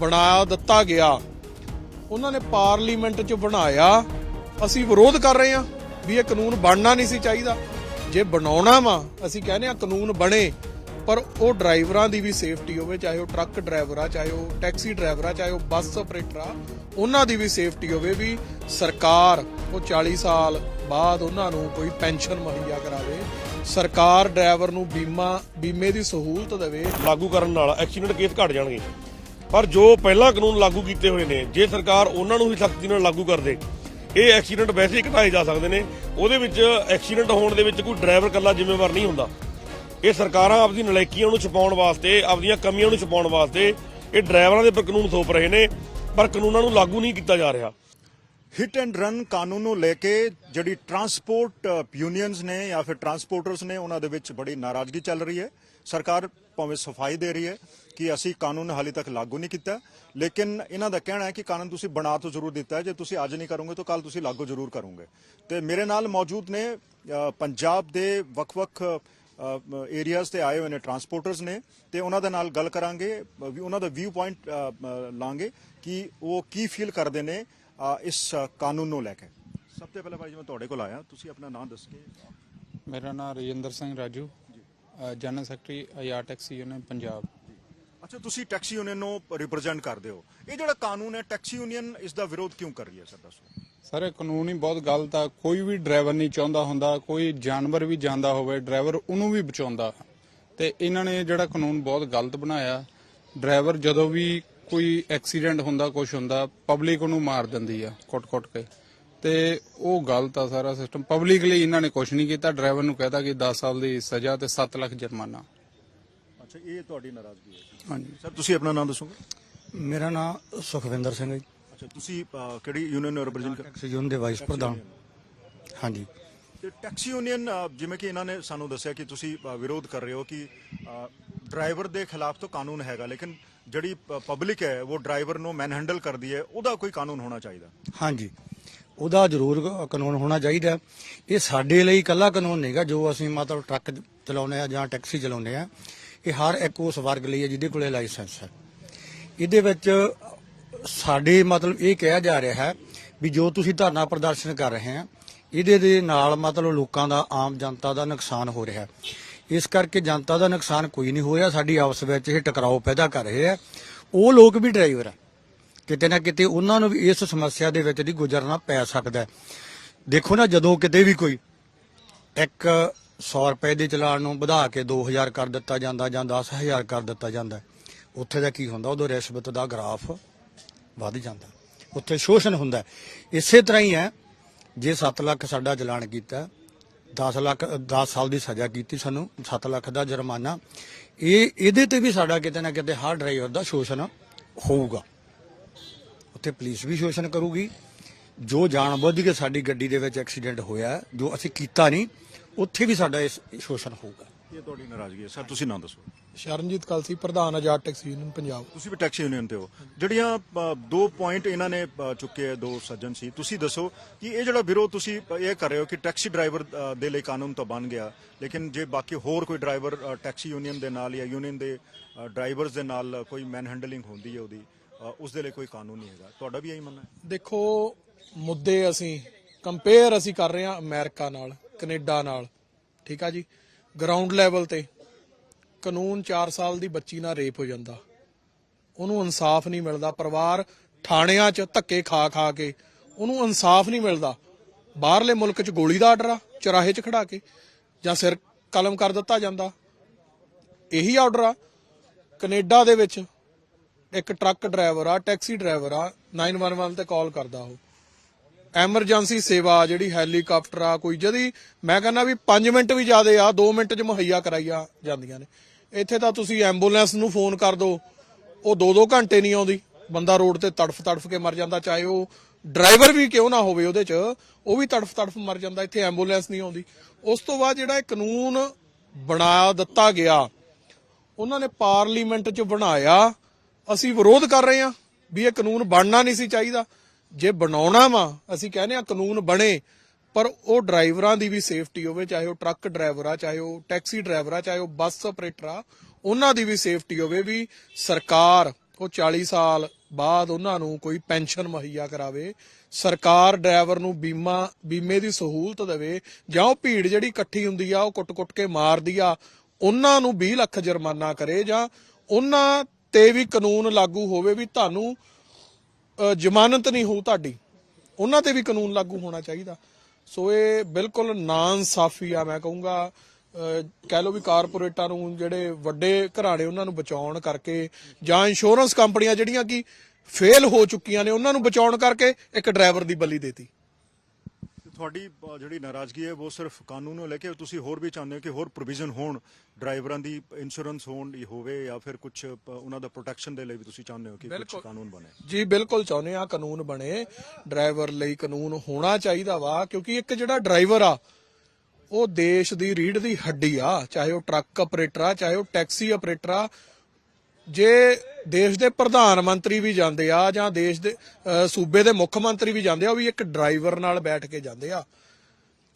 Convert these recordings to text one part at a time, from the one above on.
ਬਣਾ ਦਿੱਤਾ ਗਿਆ। ਉਹਨਾਂ ਨੇ ਪਾਰਲੀਮੈਂਟ 'ਚ ਬਣਾਇਆ। ਅਸੀਂ ਵਿਰੋਧ ਕਰ ਰਹੇ ਹਾਂ ਵੀ ਇਹ ਕਾਨੂੰਨ ਬਣਨਾ ਨਹੀਂ ਸੀ ਚਾਹੀਦਾ। ਜੇ ਬਣਾਉਣਾ ਵਾ, ਅਸੀਂ ਕਹਿੰਦੇ ਆ ਕਾਨੂੰਨ ਬਣੇ, ਪਰ ਉਹ ਡਰਾਈਵਰਾਂ ਦੀ ਵੀ ਸੇਫਟੀ ਹੋਵੇ, ਚਾਹੇ ਉਹ ਟਰੱਕ ਡਰਾਈਵਰ ਆ, ਚਾਹੇ ਉਹ ਟੈਕਸੀ ਡਰਾਈਵਰ ਆ, ਚਾਹੇ ਉਹ ਬੱਸ ਆਪਰੇਟਰ ਆ, ਉਹਨਾਂ ਦੀ ਵੀ ਸੇਫਟੀ ਹੋਵੇ ਵੀ ਸਰਕਾਰ, ਉਹ 40 ਸਾਲ ਬਾਅਦ ਉਹਨਾਂ ਨੂੰ ਕੋਈ ਪੈਨਸ਼ਨ ਮੁਹੱਈਆ ਕਰਾਵੇ। ਸਰਕਾਰ ਡਰਾਈਵਰ ਨੂੰ ਬੀਮਾ, ਬੀਮੇ ਦੀ ਸਹੂਲਤ ਦੇਵੇ। ਲਾਗੂ ਕਰਨ ਨਾਲ ਐਕਸੀਡੈਂਟ ਕੇਸ ਘਟ ਜਾਣਗੇ। ਪਰ ਜੋ ਪਹਿਲਾਂ ਕਾਨੂੰਨ ਲਾਗੂ ਕੀਤੇ ਹੋਏ ਨੇ, ਜੇ ਸਰਕਾਰ ਉਹਨਾਂ ਨੂੰ ਹੀ ਸਖਤੀ ਨਾਲ ਲਾਗੂ ਕਰ ਦੇ ਇਹ ਐਕਸੀਡੈਂਟ ਵੈਸੇ ਹੀ ਘਟਾਏ ਜਾ ਸਕਦੇ ਨੇ। ਉਹਦੇ ਵਿੱਚ ਐਕਸੀਡੈਂਟ ਹੋਣ ਦੇ ਵਿੱਚ ਕੋਈ ਡਰਾਈਵਰ ਇਕੱਲਾ ਜ਼ਿੰਮੇਵਾਰ ਨਹੀਂ ਹੁੰਦਾ। ਇਹ ਸਰਕਾਰਾਂ ਆਪਣੀ ਨਲਾਇਕੀਆਂ ਨੂੰ ਛੁਪਾਉਣ ਵਾਸਤੇ ਆਪਣੀਆਂ ਕਮੀਆਂ ਨੂੰ ਛੁਪਾਉਣ ਵਾਸਤੇ ਇਹ ਡਰਾਈਵਰਾਂ ਦੇ ਉੱਪਰ ਕਾਨੂੰਨ ਥੋਪ ਰਹੇ ਨੇ, ਪਰ ਕਾਨੂੰਨਾਂ ਨੂੰ ਲਾਗੂ ਨਹੀਂ ਕੀਤਾ ਜਾ ਰਿਹਾ। ਹਿੱਟ ਐਂਡ ਰਨ ਕਾਨੂੰਨ ਨੂੰ ਲੈ ਕੇ ਜਿਹੜੀ ਟਰਾਂਸਪੋਰਟ ਯੂਨੀਅਨਸ ਨੇ ਜਾਂ ਫਿਰ ਟਰਾਂਸਪੋਰਟਰਸ ਨੇ ਉਹਨਾਂ ਦੇ ਵਿੱਚ ਬੜੀ ਨਾਰਾਜ਼ਗੀ ਚੱਲ ਰਹੀ ਹੈ। ਸਰਕਾਰ ਭਾਵੇਂ ਸਫ਼ਾਈ ਦੇ ਰਹੀ ਹੈ ਕਿ ਅਸੀਂ ਕਾਨੂੰਨ ਹਾਲੇ ਤੱਕ ਲਾਗੂ ਨਹੀਂ ਕੀਤਾ। ਲੇਕਿਨ ਇਹਨਾਂ ਦਾ ਕਹਿਣਾ ਹੈ ਕਿ ਕਾਨੂੰਨ ਤੁਸੀਂ ਬਣਾ ਤਾਂ ਜ਼ਰੂਰ ਦਿੱਤਾ ਜੇ ਤੁਸੀਂ ਅੱਜ ਨਹੀਂ ਕਰੋਗੇ ਤਾਂ ਕੱਲ ਤੁਸੀਂ ਲਾਗੂ ਜ਼ਰੂਰ ਕਰੋਗੇ। ਤੇ ਮੇਰੇ ਨਾਲ ਮੌਜੂਦ ਨੇ ਪੰਜਾਬ ਦੇ ਵੱਖ-ਵੱਖ ਏਰੀਆਜ਼ ਤੇ ਆਏ ਹੋਏ ਨੇ ਟਰਾਂਸਪੋਰਟਰਸ ਨੇ ਤੇ ਉਹਨਾਂ ਦੇ ਨਾਲ ਗੱਲ ਕਰਾਂਗੇ ਉਹਨਾਂ ਦਾ ਵਿਊ ਪੁਆਇੰਟ ਲਾਂਗੇ ਕਿ ਉਹ ਕੀ ਫੀਲ ਕਰਦੇ ਨੇ ਇਸ ਕਾਨੂੰਨ ਨੂੰ ਲੈ ਕੇ। ਸਭ ਤੋਂ ਪਹਿਲਾਂ ਭਾਈ ਜੀ ਮੈਂ ਤੁਹਾਡੇ ਕੋਲ ਆਇਆ। ਤੁਸੀਂ ਆਪਣਾ ਨਾਮ ਦੱਸ ਕੇ ਮੇਰਾ ਨਾਮ ਰਜਿੰਦਰ ਸਿੰਘ ਰਾਜੂ। ਜਨਰਲ ਸੈਕਟਰੀ ਅਯਾਰ ਟੈਕਸੀ ਯੂਨੀਅਨ ਪੰਜਾਬ। ਅੱਛਾ ਤੁਸੀਂ ਟੈਕਸੀ ਯੂਨੀਅਨ ਨੂੰ ਰਿਪਰੈਜ਼ੈਂਟ ਕਰਦੇ ਹੋ। ਇਹ ਜਿਹੜਾ ਕਾਨੂੰਨ ਹੈ ਟੈਕਸੀ ਯੂਨੀਅਨ ਇਸ ਦਾ ਵਿਰੋਧ ਕਿਉਂ ਕਰ ਰਹੀ ਹੈ ਸਰ ਦੱਸੋ। ਸਰ ਇਹ ਕਾਨੂੰਨ ਹੀ ਬਹੁਤ ਗਲਤ ਆ। ਕੋਈ ਵੀ ਡਰਾਈਵਰ ਨਹੀਂ ਚਾਹੁੰਦਾ ਹੁੰਦਾ। ਕੋਈ ਜਾਨਵਰ ਵੀ ਜਾਂਦਾ ਹੋਵੇ ਡਰਾਈਵਰ ਉਹਨੂੰ ਵੀ ਬਚਾਉਂਦਾ। ਤੇ ਇਹਨਾਂ ਨੇ ਜਿਹੜਾ ਕਾਨੂੰਨ ਬਹੁਤ ਗਲਤ ਬਣਾਇਆ। ਡਰਾਈਵਰ ਜਦੋਂ ਵੀ ਕੋਈ ਐਕਸੀਡੈਂਟ ਹੁੰਦਾ ਕੁਝ ਹੁੰਦਾ ਪਬਲਿਕ ਉਹਨੂੰ ਮਾਰ ਦਿੰਦੀ ਆ ਕੁੱਟ-ਕੁੱਟ ਕੇ। ਤੇ ਉਹ ਗਲਤ ਆ ਸਾਰਾ ਸਿਸਟਮ ਪਬਲਿਕ ਲਈ ਇਹਨਾਂ ਨੇ ਕੁਝ ਨਹੀਂ ਕੀਤਾ। ਡਰਾਈਵਰ ਨੂੰ ਕਹਿਤਾ ਕਿ 10 ਸਾਲ ਦੀ ਸਜ਼ਾ ਤੇ 7 ਲੱਖ ਜੁਰਮਾਨਾ। ਅੱਛਾ ਇਹ ਤੁਹਾਡੀ ਨਾਰਾਜ਼ਗੀ ਹੈ ਹਾਂਜੀ। ਸਰ ਤੁਸੀਂ ਆਪਣਾ ਨਾਮ ਦੱਸੋਗੇ? ਮੇਰਾ ਨਾਮ ਸੁਖਵਿੰਦਰ ਸਿੰਘ ਹੈ ਜੀ। ਅੱਛਾ ਤੁਸੀਂ ਕਿਹੜੀ ਯੂਨੀਅਨ ਨੂੰ ਰਿਪਰੈਜ਼ੈਂਟ ਕਰ ਟੈਕਸੀ ਯੂਨੀਅਨ ਦੇ ਵਾਈਸ ਪ੍ਰਧਾਨ। ਹਾਂਜੀ। ਤੇ ਟੈਕਸੀ ਯੂਨੀਅਨ ਜਿਵੇਂ ਕਿ ਇਹਨਾਂ ਨੇ ਸਾਨੂੰ ਦੱਸਿਆ ਕਿ ਤੁਸੀਂ ਵਿਰੋਧ ਕਰ ਰਹੇ ਹੋ ਕਿ ਡਰਾਈਵਰ ਦੇ ਖਿਲਾਫ ਤਾਂ ਕਾਨੂੰਨ ਹੈਗਾ, ਲੇਕਿਨ ਜਿਹੜੀ ਪਬਲਿਕ ਹੈ, ਉਹ ਡਰਾਈਵਰ ਨੂੰ ਮੈਨ ਹੈਂਡਲ ਕਰਦੀ ਹੈ, ਉਹਦਾ ਕੋਈ ਕਾਨੂੰਨ ਹੋਣਾ ਚਾਹੀਦਾ? ਹਾਂਜੀ। ਉਹਦਾ ਜ਼ਰੂਰ ਕਾਨੂੰਨ ਹੋਣਾ ਚਾਹੀਦਾ। ਇਹ ਸਾਡੇ ਲਈ ਇਕੱਲਾ ਕਾਨੂੰਨ ਨਹੀਂਗਾ, ਜੋ ਅਸੀਂ ਮਤਲਬ ਟਰੱਕ ਚਲਾਉਂਦੇ ਆ ਜਾਂ ਟੈਕਸੀ ਚਲਾਉਂਦੇ ਆ ਇਹ ਹਰ ਇੱਕ ਉਸ ਵਰਗ ਲਈ ਹੈ, ਜਿਹਦੇ ਕੋਲੇ ਲਾਇਸੈਂਸ ਹੈ। ਇਹਦੇ ਵਿੱਚ ਸਾਡੇ ਮਤਲਬ ਇਹ ਕਿਹਾ ਜਾ ਰਿਹਾ ਹੈ ਵੀ ਜੋ ਤੁਸੀਂ ਧਰਨਾ ਪ੍ਰਦਰਸ਼ਨ ਕਰ ਰਹੇ ਆ ਇਹਦੇ ਦੇ ਨਾਲ ਮਤਲਬ ਲੋਕਾਂ ਦਾ, ਆਮ ਜਨਤਾ ਦਾ ਨੁਕਸਾਨ ਹੋ ਰਿਹਾ। ਇਸ ਕਰਕੇ ਜਨਤਾ ਦਾ ਨੁਕਸਾਨ ਕੋਈ ਨਹੀਂ ਹੋ ਰਿਹਾ। ਸਾਡੀ ਆਪਸ ਵਿੱਚ ਇਹ ਟਕਰਾਓ ਪੈਦਾ ਕਰ ਰਹੇ ਆ। ਉਹ ਲੋਕ ਵੀ ਡਰਾਈਵਰ ਆ। ਕਿਤੇ ਨਾ ਕਿਤੇ ਉਹਨਾਂ ਨੂੰ ਵੀ ਇਸ ਸਮੱਸਿਆ ਦੇ ਵਿੱਚ ਦੀ ਗੁਜ਼ਰਨਾ ਪੈ ਸਕਦਾ ਦੇਖੋ ਨਾ, ਜਦੋਂ ਕਿਤੇ ਵੀ ਕੋਈ ਇੱਕ 100 ਰੁਪਏ ਦੇ ਚਲਾਨ ਨੂੰ ਵਧਾ ਕੇ 2000 ਕਰ ਦਿੱਤਾ ਜਾਂਦਾ ਜਾਂ 10000 ਕਰ ਦਿੱਤਾ ਜਾਂਦਾ ਉੱਥੇ ਦਾ ਕੀ ਹੁੰਦਾ? ਉਦੋਂ ਰਿਸ਼ਵਤ ਦਾ ਗ੍ਰਾਫ ਵੱਧ ਜਾਂਦਾ। ਉੱਥੇ ਸ਼ੋਸ਼ਣ ਹੁੰਦਾ ਇਸੇ ਤਰ੍ਹਾਂ ਹੀ ਹੈ ਜੇ 7 ਲੱਖ ਸਾਡਾ ਚਲਾਨ ਕੀਤਾ 10 ਲੱਖ 10 ਸਾਲ ਦੀ ਸਜ਼ਾ ਕੀਤੀ ਸਾਨੂੰ 7 ਲੱਖ ਦਾ ਜੁਰਮਾਨਾ, ਇਹ, ਇਹਦੇ ਤੇ ਵੀ ਸਾਡਾ ਕਿਤੇ ਨਾ ਕਿਤੇ ਹਰ ਡਰਾਈਵਰ ਦਾ ਸ਼ੋਸ਼ਣ ਹੋਊਗਾ। ਉੱਥੇ ਪੁਲਿਸ ਵੀ ਸ਼ੋਸ਼ਣ ਕਰੂਗੀ। ਜੋ ਜਾਣਬੁੱਝ ਕੇ ਸਾਡੀ ਗੱਡੀ ਦੇ ਵਿੱਚ ਐਕਸੀਡੈਂਟ ਹੋਇਆ, ਜੋ ਅਸੀਂ ਕੀਤਾ ਨਹੀਂ, ਉੱਥੇ ਵੀ ਸਾਡਾ ਇਸ ਸ਼ੋਸ਼ਣ ਹੋਊਗਾ। ਇਹ ਤੁਹਾਡੀ ਨਾਰਾਜ਼ਗੀ ਹੈ। ਸਰ ਤੁਸੀਂ ਨਾਮ ਦੱਸੋ। ਸ਼ਰਨਜੀਤ ਕਲਸੀ ਪ੍ਰਧਾਨ ਆਜ਼ਾਦ ਟੈਕਸੀ ਯੂਨੀਅਨ ਪੰਜਾਬ। ਤੁਸੀਂ ਵੀ ਟੈਕਸੀ ਯੂਨੀਅਨ ਤੇ ਹੋ। ਜਿਹੜੀਆਂ ਅ, ਦੋ ਪੁਆਇੰਟ ਇਹਨਾਂ ਨੇ ਅ, ਚੁੱਕੇ ਆ ਦੋ ਸੱਜਣ ਸੀ ਤੁਸੀਂ ਦੱਸੋ ਕਿ ਇਹ ਜਿਹੜਾ ਵਿਰੋਧ ਤੁਸੀਂ ਅ, ਇਹ ਕਰ ਰਹੇ ਹੋ ਕਿ ਟੈਕਸੀ ਡਰਾਈਵਰ ਅ, ਦੇ ਲਈ ਕਾਨੂੰਨ ਤਾਂ ਬਣ ਗਿਆ ਲੇਕਿਨ ਜੇ ਬਾਕੀ ਹੋਰ ਕੋਈ ਡਰਾਈਵਰ ਅ, ਟੈਕਸੀ ਯੂਨੀਅਨ ਦੇ ਨਾਲ ਜਾਂ ਯੂਨੀਅਨ ਦੇ ਅ, ਡਰਾਈਵਰਸ ਦੇ ਨਾਲ ਕੋਈ ਮੈਨ ਹੈਂਡਲਿੰਗ ਹੁੰਦੀ ਹੈ ਉਹਦੀ ਅ, ਉਸ ਦੇ ਲਈ ਕੋਈ ਕਾਨੂੰਨ ਨਹੀਂ ਹੈਗਾ। ਤੁਹਾਡਾ ਵੀ ਇਹੀ ਮੰਨਣਾ ਹੈ? ਦੇਖੋ ਮੁੱਦੇ ਅਸੀਂ ਕੰਪੇਅਰ ਅਸੀਂ ਕਰ ਰਹੇ ਹਾਂ ਅਮਰੀਕਾ ਨਾਲ ਕੈਨੇਡਾ ਨਾਲ ਠੀਕ ਆ ਜੀ? ਗਰਾਊਂਡ ਲੈਵਲ ਤੇ ਕਾਨੂੰਨ 4 ਸਾਲ ਦੀ ਬੱਚੀ ਨਾਲ ਰੇਪ ਹੋ ਜਾਂਦਾ। ਉਹਨੂੰ ਇਨਸਾਫ ਨਹੀਂ ਮਿਲਦਾ। ਪਰਿਵਾਰ ਥਾਣਿਆਂ 'ਚ ਧੱਕੇ ਖਾ ਖਾ ਕੇ ਉਹਨੂੰ ਇਨਸਾਫ ਨਹੀਂ ਮਿਲਦਾ। ਬਾਹਰਲੇ ਮੁਲਕ 'ਚ ਗੋਲੀ ਦਾ ਆਰਡਰ ਆ, ਚਰਾਹੇ 'ਚ ਖੜਾ ਕੇ ਜਾਂ ਸਿਰ ਕਲਮ ਕਰ ਦਿੱਤਾ ਜਾਂਦਾ। ਇਹੀ ਆਰਡਰ ਆ। ਕੈਨੇਡਾ ਦੇ ਵਿੱਚ ਇੱਕ ਟਰੱਕ ਡਰਾਈਵਰ ਆ, ਟੈਕਸੀ ਡਰਾਈਵਰ ਆ 911 ਤੇ ਕਾਲ ਕਰਦਾ ਉਹ। ਐਮਰਜੈਂਸੀ ਸੇਵਾ, ਜਿਹੜੀ ਹੈਲੀਕਾਪਟਰ ਆ, ਕੋਈ ਜਦੀ ਮੈਂ ਕਹਿੰਦਾ ਵੀ 5 ਮਿੰਟ ਵੀ ਜ਼ਿਆਦੇ ਆ 2 ਮਿੰਟ 'ਚ ਮੁਹੱਈਆ ਕਰਾਈਆਂ ਜਾਂਦੀਆਂ ਨੇ। ਇੱਥੇ ਤਾਂ ਤੁਸੀਂ ਐਂਬੂਲੈਂਸ ਨੂੰ ਫੋਨ ਕਰ ਦਿਓ ਉਹ 2-2 ਘੰਟੇ ਨਹੀਂ ਆਉਂਦੀ। ਬੰਦਾ ਰੋਡ ਤੇ ਤੜਫ ਤੜਫ ਕੇ ਮਰ ਜਾਂਦਾ, ਚਾਹੇ ਉਹ ਡਰਾਈਵਰ ਵੀ ਕਿਉਂ ਨਾ ਹੋਵੇ ਉਹਦੇ 'ਚ, ਉਹ ਵੀ ਤੜਫ ਤੜਫ ਮਰ ਜਾਂਦਾ, ਇੱਥੇ ਐਂਬੂਲੈਂਸ ਨਹੀਂ ਆਉਂਦੀ। ਉਸ ਤੋਂ ਬਾਅਦ ਜਿਹੜਾ ਇਹ ਕਾਨੂੰਨ ਬਣਾ ਦਿੱਤਾ ਗਿਆ, ਉਹਨਾਂ ਨੇ ਪਾਰਲੀਮੈਂਟ 'ਚ ਬਣਾਇਆ, ਅਸੀਂ ਵਿਰੋਧ ਕਰ ਰਹੇ ਹਾਂ ਵੀ ਇਹ ਕਾਨੂੰਨ ਬਣਨਾ ਨਹੀਂ ਸੀ ਚਾਹੀਦਾ। ਜੇ ਬਣਾਉਣਾ ਵਾ, ਅਸੀਂ ਕਹਿੰਦੇ ਆ ਕਾਨੂੰਨ ਬਣੇ, ਪਰ ਉਹ ਡਰਾਈਵਰਾਂ ਦੀ ਵੀ ਸੇਫਟੀ ਹੋਵੇ, ਚਾਹੇ ਉਹ ਟਰੱਕ ਡਰਾਈਵਰ ਆ ਚਾਹੇ ਉਹ ਟੈਕਸੀ ਡਰਾਈਵਰ ਆ ਚਾਹੇ ਉਹ ਬੱਸ ਆਪਰੇਟਰ ਆ ਉਹਨਾਂ ਦੀ ਵੀ ਸੇਫਟੀ ਹੋਵੇ ਵੀ ਸਰਕਾਰ ਉਹ 40 ਸਾਲ ਬਾਅਦ ਉਹਨਾਂ ਨੂੰ ਕੋਈ ਪੈਨਸ਼ਨ ਮੁਹੱਈਆ ਕਰਾਵੇ, ਸਰਕਾਰ ਡਰਾਈਵਰ ਨੂੰ ਬੀਮਾ, ਬੀਮੇ ਦੀ ਸਹੂਲਤ ਦੇਵੇ, ਜਾਂ ਉਹ ਭੀੜ ਜਿਹੜੀ ਇਕੱਠੀ ਹੁੰਦੀ ਆ, ਉਹ ਕੁੱਟ-ਕੁੱਟ ਕੇ ਮਾਰਦੀ ਆ, ਉਹਨਾਂ ਨੂੰ 20 ਲੱਖ ਜੁਰਮਾਨਾ ਕਰੇ, ਜਾਂ ਉਹਨਾਂ ਤੇ ਵੀ ਕਾਨੂੰਨ ਲਾਗੂ ਹੋਵੇ ਵੀ ਤੁਹਾਨੂੰ ਜ਼ਮਾਨਤ ਨਹੀਂ ਹੋਊ ਤੁਹਾਡੀ। ਉਹਨਾਂ ਤੇ ਵੀ ਕਾਨੂੰਨ ਲਾਗੂ ਹੋਣਾ ਚਾਹੀਦਾ। ਸੋ ਇਹ ਬਿਲਕੁਲ ਨਾਇਨਸਾਫੀ ਆ, ਮੈਂ ਕਹੂੰਗਾ। ਕਹਿ ਲਓ ਵੀ ਕਾਰਪੋਰੇਟਾਂ ਨੂੰ, ਜਿਹੜੇ ਵੱਡੇ ਘਰਾਣੇ ਉਹਨਾਂ ਨੂੰ ਬਚਾਉਣ ਕਰਕੇ ਜਾਂ ਇੰਸ਼ੋਰੈਂਸ ਕੰਪਨੀਆਂ ਜਿਹੜੀਆਂ ਕਿ ਫੇਲ ਹੋ ਚੁੱਕੀਆਂ ਨੇ, ਉਹਨਾਂ ਨੂੰ ਬਚਾਉਣ ਕਰਕੇ ਇੱਕ ਡਰਾਈਵਰ ਦੀ ਬਲੀ ਦੇਤੀ। ਤੁਹਾਡੀ ਜਿਹੜੀ ਨਾਰਾਜ਼ਗੀ ਹੈ ਉਹ ਸਿਰਫ ਕਾਨੂੰਨ ਨੂੰ ਲੈ ਕੇ ਤੁਸੀਂ ਹੋਰ ਵੀ ਚਾਹੁੰਦੇ ਹੋ ਕਿ ਹੋਰ ਪ੍ਰੋਵੀਜ਼ਨ ਹੋਣ ਡਰਾਈਵਰਾਂ ਦੀ ਇੰਸ਼ੋਰੈਂਸ ਹੋਣ ਦੀ ਹੋਵੇ ਜਾਂ ਫਿਰ ਕੁਝ ਉਹਨਾਂ ਦਾ ਪ੍ਰੋਟੈਕਸ਼ਨ ਦੇ ਲਈ ਵੀ ਤੁਸੀਂ ਚਾਹੁੰਦੇ ਹੋ ਕਿ ਕੁਝ ਕਾਨੂੰਨ ਬਣੇ? ਜੀ ਬਿਲਕੁਲ ਚਾਹੁੰਦੇ ਆ ਕਾਨੂੰਨ ਬਣੇ। ਡਰਾਈਵਰ ਲਈ ਕਾਨੂੰਨ ਹੋਣਾ ਚਾਹੀਦਾ ਵਾ ਕਿਉਂਕਿ ਇੱਕ ਜਿਹੜਾ ਡਰਾਈਵਰ ਆ ਉਹ ਦੇਸ਼ ਦੀ ਰੀੜ ਦੀ ਹੱਡੀ ਆ ਚਾਹੇ ਉਹ ਟਰੱਕ ਆਪਰੇਟਰ ਆ ਚਾਹੇ ਉਹ ਟੈਕਸੀ ਆਪਰੇਟਰ ਆ ਜੇ ਦੇਸ਼ ਦੇ ਪ੍ਰਧਾਨ ਮੰਤਰੀ ਵੀ ਜਾਂਦੇ ਆ ਜਾਂ ਦੇਸ਼ ਦੇ ਸੂਬੇ ਦੇ ਮੁੱਖ ਮੰਤਰੀ ਵੀ ਜਾਂਦੇ ਆ ਉਹ ਵੀ ਇੱਕ ਡਰਾਈਵਰ ਨਾਲ ਬੈਠ ਕੇ ਜਾਂਦੇ ਆ।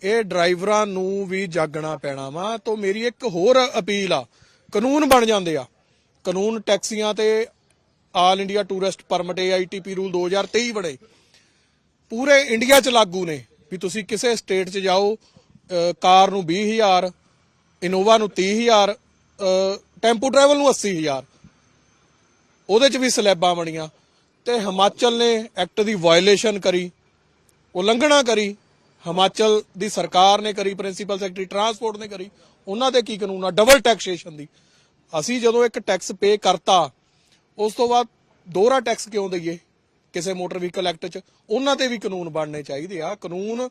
ਇਹ ਡਰਾਈਵਰਾਂ ਨੂੰ ਵੀ ਜਾਗਣਾ ਪੈਣਾ ਵਾ। ਤੋਂ ਮੇਰੀ ਇੱਕ ਹੋਰ ਅਪੀਲ ਆ ਕਾਨੂੰਨ ਬਣ ਜਾਂਦੇ ਆ। ਕਾਨੂੰਨ ਟੈਕਸੀਆਂ ਤੇ all India tourist permit AITP rule 2023 ਬਣੇ। ਪੂਰੇ ਇੰਡੀਆ 'ਚ ਲਾਗੂ ਨੇ ਵੀ ਤੁਸੀਂ ਕਿਸੇ ਸਟੇਟ 'ਚ ਜਾਓ ਕਾਰ ਨੂੰ 20000 ਇਨੋਵਾ ਨੂੰ 30000 ਅ, ਟੈਂਪੂ ਟਰੈਵਲ ਨੂੰ 80000 ਉਹਦੇ 'ਚ ਵੀ ਸਲੈਬਾਂ ਬਣੀਆਂ ਤੇ ਹਿਮਾਚਲ ਨੇ ਐਕਟ ਦੀ ਵਾਇਲੇਸ਼ਨ ਕਰੀ, ਉਲੰਘਣਾ ਕਰੀ, ਹਿਮਾਚਲ ਦੀ ਸਰਕਾਰ ਨੇ ਕਰੀ ਪ੍ਰਿੰਸੀਪਲ ਸੈਕਟਰੀ ਟਰਾਂਸਪੋਰਟ ਨੇ ਕਰੀ, ਉਹਨਾਂ ਦੇ ਕੀ ਕਾਨੂੰਨ ਆ? ਡਬਲ ਟੈਕਸੇਸ਼ਨ ਦੀ। ਅਸੀਂ ਜਦੋਂ ਇੱਕ ਟੈਕਸ ਪੇ ਕਰਤਾ, ਉਸ ਤੋਂ ਬਾਅਦ ਦੋਹਰਾ ਟੈਕਸ ਕਿਉਂ ਦਈਏ ਕਿਸੇ ਮੋਟਰ ਵਹੀਕਲ ਐਕਟ 'ਚ? ਉਹਨਾਂ ਤੇ ਵੀ ਕਾਨੂੰਨ ਬਣਨੇ ਚਾਹੀਦੇ ਆ। ਕਾਨੂੰਨ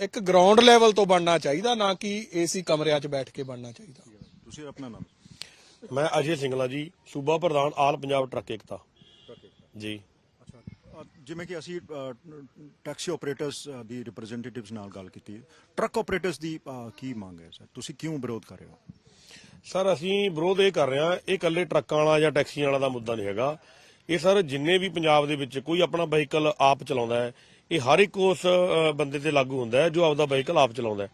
ਇੱਕ ਗਰਾਊਂਡ ਲੈਵਲ ਤੋਂ ਬਣਨਾ ਚਾਹੀਦਾ, ਨਾ ਕਿ ਏਸੀ ਕਮਰਿਆਂ 'ਚ ਬੈਠ ਕੇ ਬਣਨਾ ਚਾਹੀਦਾ। ਤੁਸੀਂ ਆਪਣਾ ਨਾਮ ਮੈਂ ਅਜੇ ਸਿੰਗਲਾ ਜੀ ਸੂਬਾ ਪ੍ਰਧਾਨ ਆਲ ਪੰਜਾਬ ਟਰੱਕ ਏਕਤਾ। ਜੀ। ਜਿਵੇਂ ਕਿ ਅਸੀਂ ਟੈਕਸੀ ਆਪਰੇਟਰਸ ਦੀ ਰਿਪਰੈਜ਼ੈਂਟੇਟਿਵਸ ਨਾਲ ਗੱਲ ਕੀਤੀ। ਟਰੱਕ ਆਪਰੇਟਰਸ ਦੀ ਕੀ ਮੰਗ ਹੈ ਸਰ? ਤੁਸੀਂ ਕਿਉਂ ਵਿਰੋਧ ਕਰ ਰਹੇ ਹੋ? ਸਰ ਅਸੀਂ ਵਿਰੋਧ ਇਹ ਕਰ ਰਹੇ ਹਾਂ ਇਹ ਇਕੱਲੇ ਟਰੱਕਾਂ ਵਾਲਾ ਜਾਂ ਟੈਕਸੀਆਂ ਵਾਲਾ ਦਾ ਮੁੱਦਾ ਨਹੀਂ ਹੈਗਾ। ਇਹ ਸਰ ਜਿੰਨੇ ਵੀ ਪੰਜਾਬ ਦੇ ਵਿੱਚ ਕੋਈ ਆਪਣਾ ਵਹੀਕਲ ਆਪ ਚਲਾਉਂਦਾ ਹੈ ਇਹ ਹਰ ਇੱਕ ਉਸ ਬੰਦੇ ਤੇ ਲਾਗੂ ਹੁੰਦਾ ਹੈ ਜੋ ਆਪਦਾ ਵਹੀਕਲ ਆਪ ਚਲਾਉਂਦਾ ਹੈ।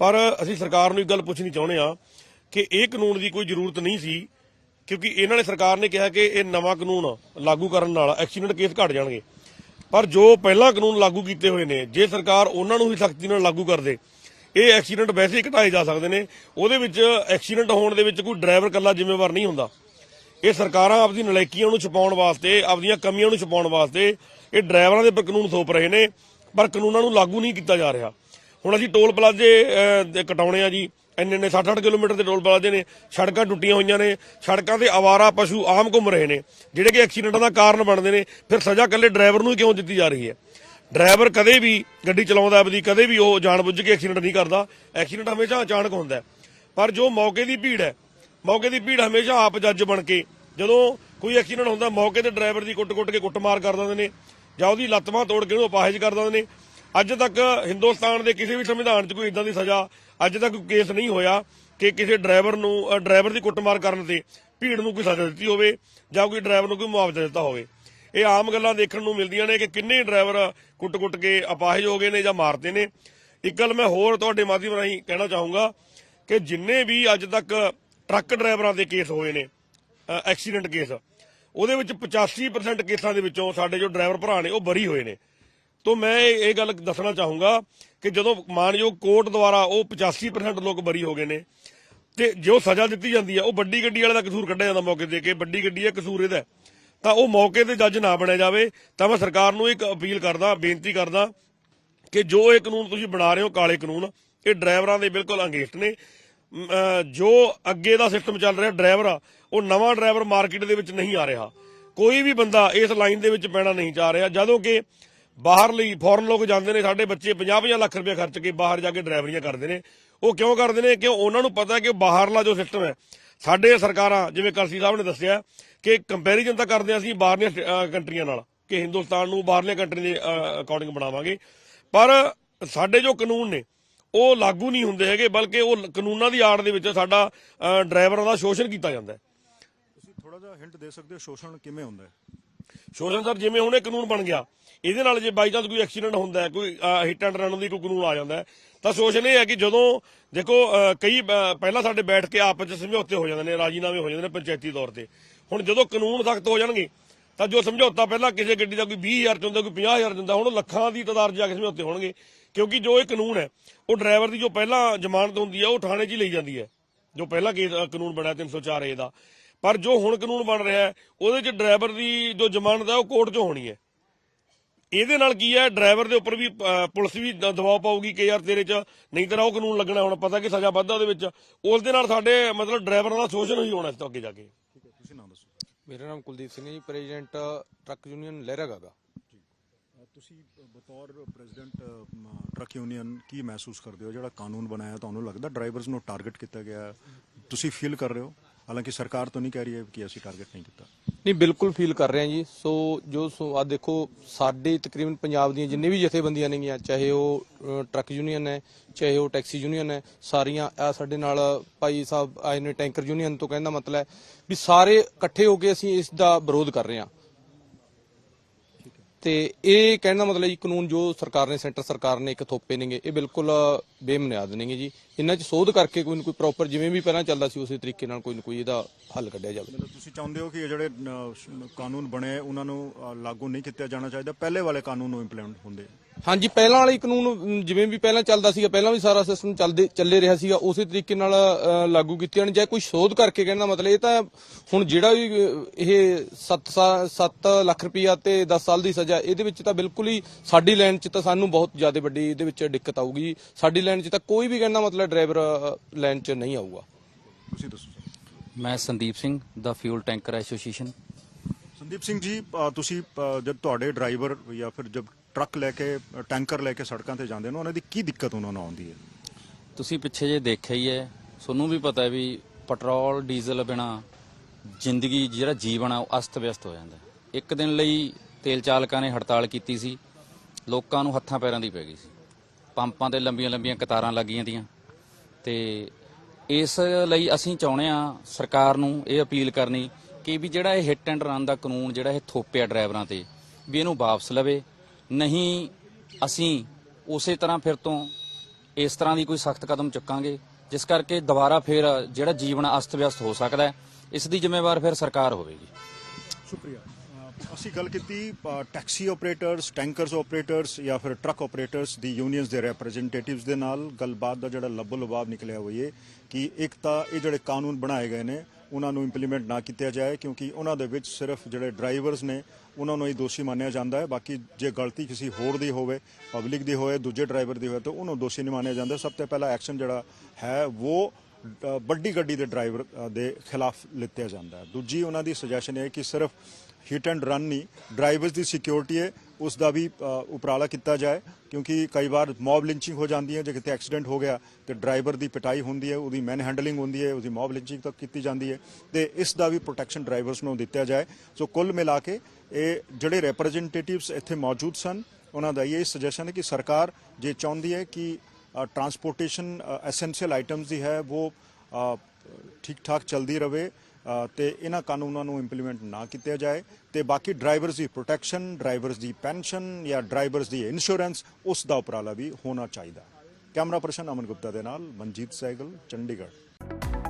ਪਰ ਅਸੀਂ ਸਰਕਾਰ ਨੂੰ ਇੱਕ ਗੱਲ ਪੁੱਛਣੀ ਚਾਹੁੰਦੇ ਆ ਕਿ ਇਹ ਕਾਨੂੰਨ ਦੀ ਕੋਈ ਜ਼ਰੂਰਤ ਨਹੀਂ ਸੀ, ਕਿਉਂਕਿ ਇਹਨਾਂ ਨੇ ਸਰਕਾਰ ਨੇ ਕਿਹਾ ਕਿ ਇਹ ਨਵਾਂ ਕਾਨੂੰਨ ਲਾਗੂ ਕਰਨ ਨਾਲ ਐਕਸੀਡੈਂਟ ਕੇਸ ਘਟ ਜਾਣਗੇ। ਪਰ ਜੋ ਪਹਿਲਾਂ ਕਾਨੂੰਨ ਲਾਗੂ ਕੀਤੇ ਹੋਏ ਨੇ, ਜੇ ਸਰਕਾਰ ਉਹਨਾਂ ਨੂੰ ਹੀ ਸਖਤੀ ਨਾਲ ਲਾਗੂ ਕਰਦੇ, ਇਹ ਐਕਸੀਡੈਂਟ ਵੈਸੇ ਹੀ ਘਟਾਏ ਜਾ ਸਕਦੇ ਨੇ। ਉਹਦੇ ਵਿੱਚ ਐਕਸੀਡੈਂਟ ਹੋਣ ਦੇ ਵਿੱਚ ਕੋਈ ਡਰਾਈਵਰ ਇਕੱਲਾ ਜ਼ਿੰਮੇਵਾਰ ਨਹੀਂ ਹੁੰਦਾ। ਇਹ ਸਰਕਾਰਾਂ ਆਪਦੀ ਨਲਾਇਕੀਆਂ ਨੂੰ ਛੁਪਾਉਣ ਵਾਸਤੇ, ਆਪਦੀਆਂ ਕਮੀਆਂ ਨੂੰ ਛੁਪਾਉਣ ਵਾਸਤੇ ਇਹ ਡਰਾਈਵਰਾਂ ਦੇ ਉੱਪਰ ਕਾਨੂੰਨ ਥੋਪ ਰਹੇ ਨੇ, ਪਰ ਕਾਨੂੰਨਾਂ ਨੂੰ ਲਾਗੂ ਨਹੀਂ ਕੀਤਾ ਜਾ ਰਿਹਾ। ਹੁਣ ਅਸੀਂ ਟੋਲ ਪਲਾਜ਼ੇ ਕਟਾਉਣੇ ਆ ਜੀ। ਇੰਨੇ ਨੇ 60-60 ਕਿਲੋਮੀਟਰ ਦੇ ਟੋਲ ਪਲਾਜ਼ੇ ਨੇ, ਸੜਕਾਂ ਟੁੱਟੀਆਂ ਹੋਈਆਂ ਨੇ, ਸੜਕਾਂ ਤੇ ਆਵਾਰਾ ਪਸ਼ੂ ਆਮ ਘੁੰਮ ਰਹੇ ਨੇ, ਜਿਹੜੇ ਕਿ ਐਕਸੀਡੈਂਟਾਂ ਦਾ ਕਾਰਨ ਬਣਦੇ ਨੇ, ਫਿਰ ਸਜ਼ਾ ਇਕੱਲੇ ਡਰਾਈਵਰ ਨੂੰ ਕਿਉਂ ਦਿੱਤੀ ਜਾ ਰਹੀ ਹੈ? ਡਰਾਈਵਰ ਕਦੇ ਵੀ ਗੱਡੀ ਚਲਾਉਂਦਾ, ਆਪਦੀ ਕਦੇ ਵੀ ਉਹ ਜਾਣਬੁੱਝ ਕੇ ਐਕਸੀਡੈਂਟ ਨਹੀਂ ਕਰਦਾ, ਐਕਸੀਡੈਂਟ ਹਮੇਸ਼ਾ ਅਚਾਨਕ ਹੁੰਦਾ ਪਰ ਜੋ ਮੌਕੇ ਦੀ ਭੀੜ ਹੈ, ਮੌਕੇ ਦੀ ਭੀੜ ਹਮੇਸ਼ਾ ਆਪ ਜੱਜ ਬਣ ਕੇ, ਜਦੋਂ ਕੋਈ ਐਕਸੀਡੈਂਟ ਹੁੰਦਾ, ਮੌਕੇ ਤੇ ਡਰਾਈਵਰ ਦੀ ਕੁੱਟ-ਕੁੱਟ ਕੇ ਕੁੱਟਮਾਰ ਕਰ ਦਿੰਦੇ ਨੇ, ਜਾਂ ਉਹਦੀ ਲੱਤ ਬਾਂਹ ਤੋੜ ਕੇ ਉਹਨੂੰ ਅਪਾਹਿਜ ਕਰ ਦਿੰਦੇ ਨੇ ਅੱਜ ਤੱਕ ਹਿੰਦੁਸਤਾਨ ਦੇ ਕਿਸੇ ਵੀ ਸੰਵਿਧਾਨ 'ਚ ਕੋਈ ਇਦਾਂ ਦੀ ਸਜ਼ਾ ਅੱਜ ਤੱਕ ਕੋਈ ਕੇਸ ਨਹੀਂ ਹੋਇਆ ਕਿ ਕਿਸੇ ਡਰਾਈਵਰ ਨੂੰ ਡਰਾਈਵਰ ਦੀ ਕੁੱਟਮਾਰ ਕਰਨ ਤੇ ਭੀੜ ਨੂੰ ਕੋਈ ਸਜ਼ਾ ਦਿੱਤੀ ਹੋਵੇ ਜਾਂ ਕੋਈ ਡਰਾਈਵਰ ਨੂੰ ਕੋਈ ਮੁਆਵਜ਼ਾ ਦਿੱਤਾ ਹੋਵੇ। ਇਹ ਆਮ ਗੱਲਾਂ ਦੇਖਣ ਨੂੰ ਮਿਲਦੀਆਂ ਨੇ ਕਿ ਕਿੰਨੇ ਡਰਾਈਵਰ ਕੁੱਟ-ਕੁੱਟ ਕੇ ਅਪਾਹਿਜ ਹੋ ਗਏ ਨੇ ਜਾਂ ਮਾਰਦੇ ਨੇ। ਇੱਕ ਗੱਲ ਮੈਂ ਹੋਰ ਤੁਹਾਡੇ ਮਾਧਿਅਮ ਰਾਹੀਂ ਕਹਿਣਾ ਚਾਹੂੰਗਾ ਕਿ ਜਿੰਨੇ ਵੀ ਅੱਜ ਤੱਕ ਟਰੱਕ ਡਰਾਈਵਰਾਂ ਦੇ ਕੇਸ ਹੋਏ ਨੇ ਐਕਸੀਡੈਂਟ ਕੇਸ, ਉਹਦੇ ਵਿੱਚ 85% ਕੇਸਾਂ ਦੇ ਵਿੱਚੋਂ ਸਾਡੇ ਜੋ ਡਰਾਈਵਰ ਭਰਾ ਨੇ ਉਹ ਬਰੀ ਹੋਏ ਨੇ। ਤੋਂ ਮੈਂ ਇਹ ਗੱਲ ਦੱਸਣਾ ਚਾਹੂੰਗਾ ਕਿ ਜਦੋਂ ਮਾਨਯੋਗ ਕੋਰਟ ਦੁਆਰਾ ਉਹ 85% ਲੋਕ ਬਰੀ ਹੋ ਗਏ ਨੇ, ਤੇ ਜੋ ਸਜ਼ਾ ਦਿੱਤੀ ਜਾਂਦੀ ਹੈ, ਉਹ ਵੱਡੀ ਗੱਡੀ ਵਾਲੇ ਦਾ ਕਸੂਰ ਕੱਢਿਆ ਜਾਂਦਾ ਮੌਕੇ ਤੇ ਕਿ ਵੱਡੀ ਗੱਡੀ ਹੈ, ਕਸੂਰ ਇਹਦਾ ਤਾਂ ਉਹ ਮੌਕੇ ਤੇ ਜੱਜ ਨਾ ਬਣਿਆ ਜਾਵੇ, ਤਾਂ ਮੈਂ ਸਰਕਾਰ ਨੂੰ ਇੱਕ ਅਪੀਲ ਕਰਦਾ, ਬੇਨਤੀ ਕਰਦਾ ਕਿ ਜੋ ਇਹ ਕਾਨੂੰਨ ਤੁਸੀਂ ਬਣਾ ਰਹੇ ਹੋ, ਕਾਲੇ ਕਾਨੂੰਨ, ਇਹ ਡਰਾਈਵਰਾਂ ਦੇ ਬਿਲਕੁਲ ਅੰਗੇਸਟ ਨੇ। ਜੋ ਅੱਗੇ ਦਾ ਸਿਸਟਮ ਚੱਲ ਰਿਹਾ ਡਰਾਈਵਰ ਆ, ਉਹ ਨਵਾਂ ਡਰਾਈਵਰ ਮਾਰਕੀਟ ਦੇ ਵਿੱਚ ਨਹੀਂ ਆ ਰਿਹਾ। ਕੋਈ ਵੀ ਬੰਦਾ ਇਸ ਲਾਈਨ ਦੇ ਵਿੱਚ ਪੈਣਾ ਨਹੀਂ ਚਾਹ ਰਿਹਾ, ਜਦੋਂ ਕਿ ਬਾਹਰ ਲਈ ਫੋਰਨ ਲੋਕ ਜਾਂਦੇ ਨੇ, ਸਾਡੇ ਬੱਚੇ 50-50 ਲੱਖ ਰੁਪਏ ਖਰਚ ਕੇ ਬਾਹਰ ਜਾ ਕੇ ਡਰਾਈਵਰੀਆਂ ਕਰਦੇ ਨੇ। ਉਹ ਕਿਉਂ ਕਰਦੇ ਨੇ? ਕਿ ਉਹਨਾਂ ਨੂੰ ਪਤਾ ਕਿ ਬਾਹਰਲਾ ਜੋ ਸਿਸਟਮ ਹੈ, ਸਾਡੇ ਸਰਕਾਰਾਂ, ਜਿਵੇਂ ਕਲਸੀ ਸਾਹਿਬ ਨੇ ਦੱਸਿਆ ਕਿ ਕੰਪੈਰੀਜ਼ਨ ਤਾਂ ਕਰਦੇ ਹਾਂ ਅਸੀਂ ਬਾਹਰਲੀਆਂ ਕੰਟਰੀਆਂ ਨਾਲ ਕਿ ਹਿੰਦੁਸਤਾਨ ਨੂੰ ਬਾਹਰਲੀਆਂ ਕੰਟਰੀ ਦੇ ਅਕੋਰਡਿੰਗ ਬਣਾਵਾਂਗੇ। ਪਰ ਸਾਡੇ ਜੋ ਕਾਨੂੰਨ ਨੇ, ਉਹ ਲਾਗੂ ਨਹੀਂ ਹੁੰਦੇ ਹੈਗੇ, ਬਲਕਿ ਉਹ ਕਾਨੂੰਨਾਂ ਦੀ ਆੜ ਦੇ ਵਿੱਚ ਸਾਡਾ ਡਰਾਈਵਰਾਂ ਦਾ ਸ਼ੋਸ਼ਣ ਕੀਤਾ ਜਾਂਦਾ ਹੈ। ਤੁਸੀਂ ਥੋੜਾ ਜਿਹਾ ਹਿੰਟ ਦੇ ਸਕਦੇ ਹੋ, ਸ਼ੋਸ਼ਣ ਕਿਵੇਂ ਹੁੰਦਾ ਹੈ? ਸ਼ੋਸ਼ਣ ਸਰ ਜਿਵੇਂ ਹੁਣ ਇਹ ਕਾਨੂੰਨ ਬਣ ਗਿਆ ਇਹਦੇ ਨਾਲ ਜੇ ਬਾਈ ਚਾਂਸ ਕੋਈ ਐਕਸੀਡੈਂਟ ਹੁੰਦਾ ਕੋਈ ਹਿੱਟ ਐਂਡ ਰਨ ਦੀ ਕੋਈ ਕਾਨੂੰਨ ਆ ਜਾਂਦਾ ਤਾਂ ਸ਼ੋਸ਼ਣ ਇਹ ਹੈ ਕਿ ਜਦੋਂ ਦੇਖੋ ਕਈ ਪਹਿਲਾਂ ਸਾਡੇ ਬੈਠ ਕੇ ਆਪਸ ਵਿੱਚ ਸਮਝੌਤੇ ਹੋ ਜਾਂਦੇ ਨੇ ਰਾਜੀਨਾਮੇ ਹੋ ਜਾਂਦੇ ਨੇ ਪੰਚਾਇਤੀ ਤੌਰ ਤੇ। ਹੁਣ ਜਦੋਂ ਕਾਨੂੰਨ ਸਖਤ ਹੋ ਜਾਣਗੇ ਤਾਂ ਜੋ ਸਮਝੌਤਾ ਪਹਿਲਾਂ ਕਿਸੇ ਗੱਡੀ ਦਾ ਕੋਈ 20000 ਚ ਹੁੰਦਾ ਕੋਈ 50000 ਚ ਹੁੰਦਾ ਹੁਣ ਲੱਖਾਂ ਦੀ ਤਾਦਾਦ ਜਾ ਕੇ ਸਮਝੌਤੇ ਹੋਣਗੇ ਕਿਉਂਕਿ ਜੋ ਇਹ ਕਾਨੂੰਨ ਹੈ ਉਹ ਡਰਾਈਵਰ ਦੀ ਜੋ ਪਹਿਲਾਂ ਜ਼ਮਾਨਤ ਹੁੰਦੀ ਹੈ ਉਹ ਥਾਣੇ 'ਚ ਹੀ ਲਈ ਜਾਂਦੀ ਹੈ। ਜੋ ਪਹਿਲਾਂ ਕੇਸ ਅ, ਕਾਨੂੰਨ ਬਣਿਆ 304 ਏ ਦਾ। ਪਰ ਜੋ ਹੁਣ ਕਾਨੂੰਨ ਬਣ ਰਿਹਾ ਹੈ ਉਹਦੇ 'ਚ ਡਰਾਈਵਰ ਦੀ ਜੋ ਜ਼ਮਾਨਤ ਹੈ ਉਹ ਕੋਰਟ 'ਚ ਹੋਣੀ ਹੈ। ਇਹਦੇ ਨਾਲ ਕੀ ਹੈ ਡਰਾਈਵਰ ਦੇ ਉੱਪਰ ਵੀ ਪੁਲਿਸ ਵੀ ਦਬਾਅ ਪਾਊਗੀ ਕਿ ਯਾਰ ਤੇਰੇ 'ਚ ਨਹੀਂ ਤੇਰਾ ਉਹ ਕਾਨੂੰਨ ਲੱਗਣਾ ਹੁਣ ਪਤਾ ਕਿ ਸਜ਼ਾ ਵੱਧਦਾ ਉਹਦੇ ਵਿੱਚ। ਉਸ ਦੇ ਨਾਲ ਸਾਡੇ ਮਤਲਬ ਡਰਾਈਵਰਾਂ ਦਾ ਸ਼ੋਸ਼ਣ ਹੀ ਹੋਣਾ ਇਸ ਤੋਂ ਅੱਗੇ ਜਾ ਕੇ। ਤੁਸੀਂ ਨਾਮ ਦੱਸੋ। ਮੇਰਾ ਨਾਮ ਕੁਲਦੀਪ ਸਿੰਘ ਹੈ ਜੀ president truck union Lehra Gaga. ਤੁਸੀਂ ਬਤੌਰ ਪ੍ਰੈਜ਼ੀਡੈਂਟ ਟਰੱਕ ਯੂਨੀਅਨ ਕੀ ਮਹਿਸੂਸ ਕਰਦੇ ਹੋ? ਜਿਹੜਾ ਕਾਨੂੰਨ ਬਣਾਇਆ ਤੁਹਾਨੂੰ ਲੱਗਦਾ ਡਰਾਈਵਰਸ ਨੂੰ ਟਾਰਗੇਟ ਕੀਤਾ ਗਿਆ ਹੈ? ਤੁਸੀਂ ਫੀਲ ਕਰ ਰਹੇ ਹੋ? ਹਾਲਾਂਕਿ ਸਰਕਾਰ ਤਾਂ ਨਹੀਂ ਕਹਿ ਰਹੀ ਹੈ ਕਿ ਅਸੀਂ ਟਾਰਗੇਟ ਨਹੀਂ ਕੀਤਾ। ਨਹੀਂ, ਬਿਲਕੁਲ ਫੀਲ ਕਰ ਰਹੇ ਹਾਂ ਜੀ। ਸੋ ਜੋ ਆ ਦੇਖੋ, ਸਾਡੇ ਤਕਰੀਬਨ ਪੰਜਾਬ ਦੀਆਂ ਜਿੰਨੇ ਵੀ ਜਥੇਬੰਦੀਆਂ ਨੇਗੀਆਂ, ਚਾਹੇ ਉਹ ਟਰੱਕ ਯੂਨੀਅਨ ਹੈ, ਚਾਹੇ ਉਹ ਟੈਕਸੀ ਯੂਨੀਅਨ ਹੈ, ਸਾਰੀਆਂ ਆ ਸਾਡੇ ਨਾਲ ਭਾਈ ਸਾਹਿਬ ਆਏ ਨੇ ਟੈਂਕਰ ਯੂਨੀਅਨ ਤੋਂ ਕਹਿੰਦਾ ਮਤਲਬ ਹੈ ਵੀ ਸਾਰੇ ਇਕੱਠੇ ਹੋ ਕੇ ਅਸੀਂ ਇਸ ਦਾ ਵਿਰੋਧ ਕਰ ਰਹੇ ਹਾਂ। ਤੇ ਇਹ ਕਹਿਣ ਦਾ ਮਤਲਬ ਜੀ, ਕਾਨੂੰਨ ਜੋ ਸਰਕਾਰ ਨੇ, ਸੈਂਟਰ ਸਰਕਾਰ ਨੇ ਇੱਕ ਥੋਪੇ ਨੇਗੇ, ਇਹ ਬਿਲਕੁਲ ਬੇਬੁਨਿਆਦ ਨੇਗੇ ਜੀ। ਇਹਨਾਂ 'ਚ ਸੋਧ ਕਰਕੇ ਕੋਈ ਨਾ ਕੋਈ ਪ੍ਰੋਪਰ ਜਿਵੇਂ ਵੀ ਪਹਿਲਾਂ ਚੱਲਦਾ ਸੀ ਉਸੇ ਤਰੀਕੇ ਨਾਲ ਕੋਈ ਨਾ ਕੋਈ ਇਹਦਾ ਹੱਲ ਕੱਢਿਆ ਜਾਵੇ। ਮਤਲਬ ਤੁਸੀਂ ਚਾਹੁੰਦੇ ਹੋ ਕਿ ਇਹ ਜਿਹੜੇ ਸ਼- ਕਾਨੂੰਨ ਬਣੇ ਉਹਨਾਂ ਨੂੰ ਲਾਗੂ ਨਹੀਂ ਕੀਤਾ ਜਾਣਾ ਚਾਹੀਦਾ? ਪਹਿਲੇ ਵਾਲੇ ਕਾਨੂੰਨ ਨੂੰ ਇੰਪਲੀਮੈਂਟ ਹੁੰਦੇ ਹਾਂਜੀ ਪਹਿਲਾਂ ਵਾਲੇ ਕਾਨੂੰਨ ਅਮ, ਜਿਵੇਂ ਵੀ ਪਹਿਲਾਂ ਚੱਲਦਾ ਸੀਗਾ ਪਹਿਲਾਂ ਵੀ ਸਾਰਾ ਸਿਸਟਮ ਚੱਲਦੇ ਚੱਲੇ ਰਿਹਾ ਸੀਗਾ ਉਸੇ ਤਰੀਕੇ ਨਾਲ ਅ, ਲਾਗੂ ਕੀਤੀਆਂ ਨੇ ਜਾਂ ਕੋਈ ਸ਼ੋਧ ਕਰਕੇ ਕਹਿਣ ਦਾ ਮਤਲਬ ਇਹ ਤਾਂ ਹੁਣ ਜਿਹੜਾ ਵੀ ਅ, ਇਹ 7 7 ਲੱਖ ਰੁਪਈਆ ਤੇ 10 ਸਾਲ ਦੀ ਸਜ਼ਾ ਇਹਦੇ ਵਿੱਚ ਤਾਂ ਬਿਲਕੁਲ ਹੀ ਸਾਡੀ ਲਾਈਨ 'ਚ ਤਾਂ ਸਾਨੂੰ ਬਹੁਤ ਜ਼ਿਆਦਾ ਵੱਡੀ ਇਹਦੇ ਵਿੱਚ ਦਿੱਕਤ ਆਊਗੀ। ਸਾਡੀ ਲਾਈਨ 'ਚ ਤਾਂ ਕੋਈ ਵੀ ਕਹਿਣ ਦਾ ਮਤਲਬ ਡਰਾਈਵਰ ਲਾਈਨ 'ਚ ਨਹੀਂ ਆਊਗਾ। ਤੁਸੀਂ ਦੱਸੋ ਮੈਂ ਸੰਦੀਪ ਸਿੰਘ ਦਾ fuel tanker association Sandeep Singh ji ਅ, ਤੁਸੀਂ ਅ, ਜਦ ਤੁਹਾਡੇ ਡਰਾਈਵਰ ਜਾਂ ਫਿਰ ਜਦ ਟਰੱਕ ਲੈ ਕੇ ਅ, ਟੈਂਕਰ ਲੈ ਕੇ ਸੜਕਾਂ ਤੇ ਜਾਂਦੇ ਨੇ ਉਹਨਾਂ ਦੀ ਕੀ ਦਿੱਕਤ ਉਹਨਾਂ ਨੂੰ ਆਉਂਦੀ ਹੈ? ਤੁਸੀਂ ਪਿੱਛੇ ਜੇ ਦੇਖਿਆ ਹੀ ਹੈ ਤੁਹਾਨੂੰ ਵੀ ਪਤਾ ਹੈ ਵੀ ਪੈਟਰੋਲ ਡੀਜ਼ਲ ਬਿਨਾ ਜ਼ਿੰਦਗੀ ਜਿਹੜਾ ਜੀਵਨ ਆ ਉਹ ਅਸਤ ਵਿਅਸਤ ਹੋ ਜਾਂਦਾ ਹੈ। ਇੱਕ ਦਿਨ ਲਈ ਤੇਲ ਚਾਲਕਾਂ ਨੇ ਹੜਤਾਲ ਕੀਤੀ ਸੀ ਲੋਕਾਂ ਨੂੰ ਹੱਥਾਂ ਪੈਰਾਂ ਦੀ ਪੈ ਗਈ ਸੀ। ਪੰਪਾਂ ਤੇ ਲੰਬੀਆਂ ਲੰਬੀਆਂ ਕਤਾਰਾਂ ਲੱਗੀਆਂ ਦੀਆਂ। ਤੇ ਇਸ ਲਈ ਅਸੀਂ ਚਾਹੁੰਦੇ ਆ ਸਰਕਾਰ ਨੂੰ ਇਹ ਅਪੀਲ ਕਰਨੀ ਕਿ ਵੀ ਜਿਹੜਾ ਇਹ ਹਿੱਟ ਐਂਡ ਰਨ ਦਾ ਕਾਨੂੰਨ, ਜਿਹੜਾ ਇਹ ਥੋਪਿਆ ਡਰਾਈਵਰਾਂ ਤੇ, ਵੀ ਇਹਨੂੰ ਵਾਪਸ ਲਵੇ। ਨਹੀਂ, ਅਸੀਂ ਉਸੇ ਤਰ੍ਹਾਂ ਫਿਰ ਤੋਂ ਇਸ ਤਰ੍ਹਾਂ ਦੀ ਕੋਈ ਸਖਤ ਕਦਮ ਚੁੱਕਾਂਗੇ, ਜਿਸ ਕਰਕੇ ਦੁਬਾਰਾ ਫਿਰ ਜਿਹੜਾ ਜੀਵਨ ਅਸਤ ਵਿਅਸਤ ਹੋ ਸਕਦਾ ਹੈ, ਇਸ ਦੀ ਜ਼ਿੰਮੇਵਾਰ ਫਿਰ ਸਰਕਾਰ ਹੋਵੇਗੀ। ਸ਼ੁਕਰੀਆ। ਅਸੀਂ ਗੱਲ ਕੀਤੀ ਟੈਕਸੀ ਆਪਰੇਟਰਸ ਟੈਂਕਰਸ ਆਪਰੇਟਰਸ ਜਾਂ ਫਿਰ ਟਰੱਕ ਆਪਰੇਟਰਸ ਦੀ ਯੂਨੀਅਨਸ ਦੇ ਰਿਪਰੈਜ਼ੈਂਟੇਟਿਵਸ ਦੇ ਨਾਲ ਗੱਲਬਾਤ ਦਾ ਜਿਹੜਾ ਲੱਭੋ ਲਬਾਬ ਨਿਕਲਿਆ ਹੋਈ ਹੈ ਕਿ ਇੱਕ ਤਾਂ ਇਹ ਜਿਹੜੇ ਕਾਨੂੰਨ ਬਣਾਏ ਗਏ ਨੇ, ਉਹਨਾਂ ਨੂੰ ਇੰਪਲੀਮੈਂਟ ਨਾ ਕੀਤਾ ਜਾਏ, ਕਿਉਂਕਿ ਉਹਨਾਂ ਦੇ ਵਿੱਚ ਸਿਰਫ ਜਿਹੜੇ ਡਰਾਈਵਰਸ ਨੇ, ਉਹਨਾਂ ਨੂੰ ਹੀ ਦੋਸ਼ੀ ਮੰਨਿਆ ਜਾਂਦਾ ਹੈ। ਬਾਕੀ ਜੇ ਗਲਤੀ ਕਿਸੇ ਹੋਰ ਦੀ ਹੋਵੇ ਪਬਲਿਕ ਦੀ ਹੋਵੇ ਦੂਜੇ ਡਰਾਈਵਰ ਦੀ ਹੋਵੇ ਤਾਂ ਉਹਨੂੰ ਦੋਸ਼ੀ ਨਹੀਂ ਮੰਨਿਆ ਜਾਂਦਾ। ਸਭ ਤੋਂ ਪਹਿਲਾ ਐਕਸ਼ਨ ਜਿਹੜਾ ਹੈ, ਉਹ ਵੱਡੀ ਗੱਡੀ ਦੇ ਡਰਾਈਵਰ ਦੇ ਖਿਲਾਫ ਲਿੱਤਿਆ ਜਾਂਦਾ ਹੈ। ਦੂਜੀ ਉਹਨਾਂ ਦੀ ਸੁਜੈਸ਼ਨ ਹੈ ਕਿ ਸਿਰਫ ਹਿਟ ਐਂਡ ਰਨ ਨਹੀਂ ਡਰਾਈਵਰਸ ਦੀ ਸਿਕਿਉਰਿਟੀ ਹੈ, ਉਸ ਦਾ ਵੀ ਉਪਰਾਲਾ ਕੀਤਾ ਜਾਏ, ਕਿਉਂਕਿ ਕਈ ਵਾਰ ਮੌਬ ਲਿੰਚਿੰਗ ਹੋ ਜਾਂਦੀ ਹੈ, ਜੇ ਕਿਤੇ ਐਕਸੀਡੈਂਟ ਹੋ ਗਿਆ, ਤੇ ਡਰਾਈਵਰ ਦੀ ਪਿਟਾਈ ਹੁੰਦੀ ਹੈ, ਉਹਦੀ ਮੈਨ ਹੈਂਡਲਿੰਗ ਹੁੰਦੀ ਹੈ, ਉਹਦੀ ਮੌਬ ਲਿੰਚਿੰਗ ਤੱਕ ਕੀਤੀ ਜਾਂਦੀ ਹੈ। ਤੇ ਇਸ ਦਾ ਵੀ ਪ੍ਰੋਟੈਕਸ਼ਨ ਡਰਾਈਵਰਸ ਨੂੰ ਦਿੱਤਾ ਜਾਏ। ਸੋ ਕੁੱਲ ਮਿਲਾ ਕੇ ਇਹ ਜਿਹੜੇ ਰਿਪਰੈਜ਼ੈਂਟੇਟਿਵਸ ਇੱਥੇ ਮੌਜੂਦ ਸਨ, ਉਹਨਾਂ ਦਾ ਇਹ ਸੁਜੈਸ਼ਨ ਹੈ ਕਿ ਸਰਕਾਰ ਜੇ ਚਾਹੁੰਦੀ ਹੈ ਕਿ ਟਰਾਂਸਪੋਰਟੇਸ਼ਨ ਐਸੈਂਸ਼ੀਅਲ ਆਈਟਮਸ ਦੀ ਹੈ, ਉਹ ਠੀਕ ਠਾਕ ਚੱਲਦੀ ਰਵੇ ਤੇ ਇਹਨਾਂ ਕਾਨੂੰਨਾਂ ਨੂੰ ਇੰਪਲੀਮੈਂਟ ਨਾ ਕੀਤਾ ਜਾਏ। ਤੇ ਬਾਕੀ ਡਰਾਈਵਰਸ ਦੀ ਪ੍ਰੋਟੈਕਸ਼ਨ ਡਰਾਈਵਰਸ ਦੀ ਪੈਨਸ਼ਨ ਜਾਂ ਡਰਾਈਵਰਸ ਦੀ ਇੰਸ਼ੋਰੈਂਸ ਉਸ ਦਾ ਉਪਰਾਲਾ ਵੀ ਹੋਣਾ ਚਾਹੀਦਾ। ਕੈਮਰਾ ਪਰਸਨ ਅਮਨ ਗੁਪਤਾ ਦੇ ਨਾਲ ਮਨਜੀਤ ਸੈਗਲ, ਚੰਡੀਗੜ੍ਹ।